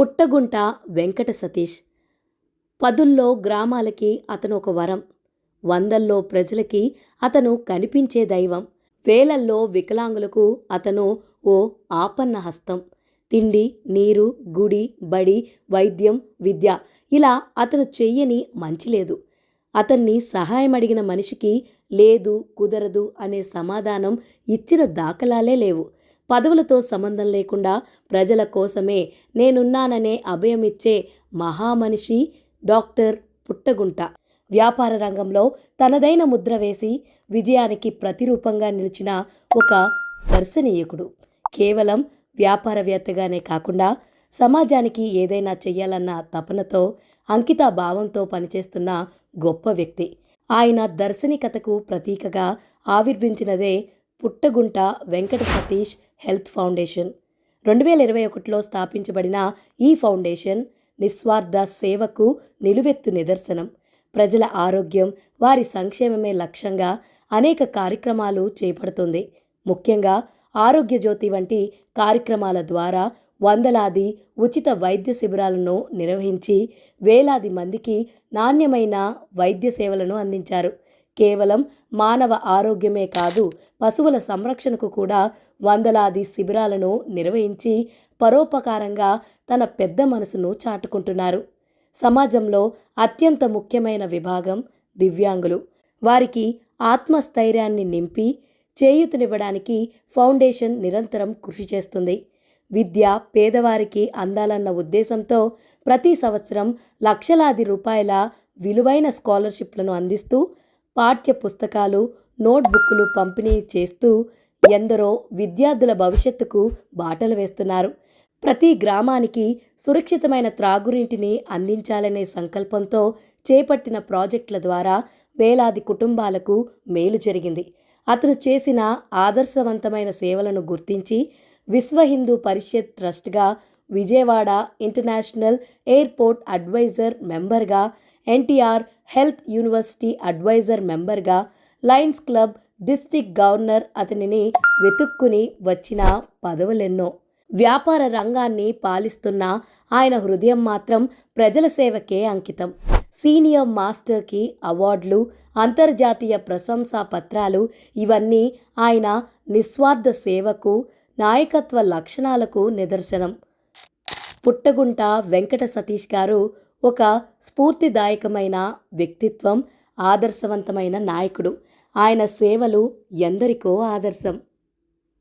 పుట్టగుంట వెంకట సతీష్. పదుల్లో గ్రామాలకి అతను ఒక వరం. వందల్లో ప్రజలకి అతను కనిపించే దైవం. వేలల్లో వికలాంగులకు అతను ఓ ఆపన్న హస్తం. తిండి నీరు గుడి బడి వైద్యం విద్య ఇలా అతను చెయ్యని మంచి లేదు. అతన్ని సహాయం అడిగిన మనిషికి లేదు కుదరదు అనే సమాధానం ఇచ్చిన దాఖలాలే లేవు. పదవులతో సంబంధం లేకుండా ప్రజల కోసమే నేనున్నాననే అభయమిచ్చే మహామనిషి డాక్టర్ పుట్టగుంట. వ్యాపార రంగంలో తనదైన ముద్ర వేసి విజయానికి ప్రతిరూపంగా నిలిచిన ఒక దర్శనీయకుడు. కేవలం వ్యాపారవేత్తగానే కాకుండా సమాజానికి ఏదైనా చెయ్యాలన్న తపనతో అంకిత భావంతో పనిచేస్తున్న గొప్ప వ్యక్తి. ఆయన దర్శనికతకు ప్రతీకగా ఆవిర్భించినదే పుట్టగుంట వెంకట సతీష్ హెల్త్ ఫౌండేషన్. రెండు వేల ఇరవై ఒకటిలో స్థాపించబడిన ఈ ఫౌండేషన్ నిస్వార్థ సేవకు నిలువెత్తు నిదర్శనం. ప్రజల ఆరోగ్యం వారి సంక్షేమమే లక్ష్యంగా అనేక కార్యక్రమాలు చేపడుతుంది. ముఖ్యంగా ఆరోగ్య జ్యోతి వంటి కార్యక్రమాల ద్వారా వందలాది ఉచిత వైద్య శిబిరాలను నిర్వహించి వేలాది మందికి నాణ్యమైన వైద్య సేవలను అందించారు. కేవలం మానవ ఆరోగ్యమే కాదు పశువుల సంరక్షణకు కూడా వందలాది శిబిరాలను నిర్వహించి పరోపకారంగా తన పెద్ద మనసును చాటుకుంటున్నారు. సమాజంలో అత్యంత ముఖ్యమైన విభాగం దివ్యాంగులు. వారికి ఆత్మస్థైర్యాన్ని నింపి చేయూతనివ్వడానికి ఫౌండేషన్ నిరంతరం కృషి చేస్తుంది. విద్య పేదవారికి అందాలన్న ఉద్దేశంతో ప్రతి సంవత్సరం లక్షలాది రూపాయల విలువైన స్కాలర్షిప్లను అందిస్తూ పాఠ్య పుస్తకాలు నోట్బుక్లు పంపిణీ చేస్తూ ఎందరో విద్యార్థుల భవిష్యత్తుకు బాటలు వేస్తున్నారు. ప్రతి గ్రామానికి సురక్షితమైన త్రాగునీటిని అందించాలనే సంకల్పంతో చేపట్టిన ప్రాజెక్టుల ద్వారా వేలాది కుటుంబాలకు మేలు జరిగింది. అతను చేసిన ఆదర్శవంతమైన సేవలను గుర్తించి విశ్వ హిందూ పరిషత్ ట్రస్ట్గా విజయవాడ ఇంటర్నేషనల్ ఎయిర్పోర్ట్ అడ్వైజర్ మెంబర్గా ఎన్టీఆర్ హెల్త్ యూనివర్సిటీ అడ్వైజర్ మెంబర్గా లయన్స్ క్లబ్ డిస్టిక్ గవర్నర్ అతనిని వెతుక్కుని వచ్చిన పదవులెన్నో. వ్యాపార రంగాన్ని పాలిస్తున్న ఆయన హృదయం మాత్రం ప్రజల సేవకే అంకితం. సీనియర్ మాస్టర్కి అవార్డులు అంతర్జాతీయ ప్రశంసా పత్రాలు ఇవన్నీ ఆయన నిస్వార్థ సేవకు నాయకత్వ లక్షణాలకు నిదర్శనం. పుట్టగుంట వెంకట సతీష్ గారు ఒక స్ఫూర్తిదాయకమైన వ్యక్తిత్వం ఆదర్శవంతమైన నాయకుడు. ఆయన సేవలు ఎందరికో ఆదర్శం.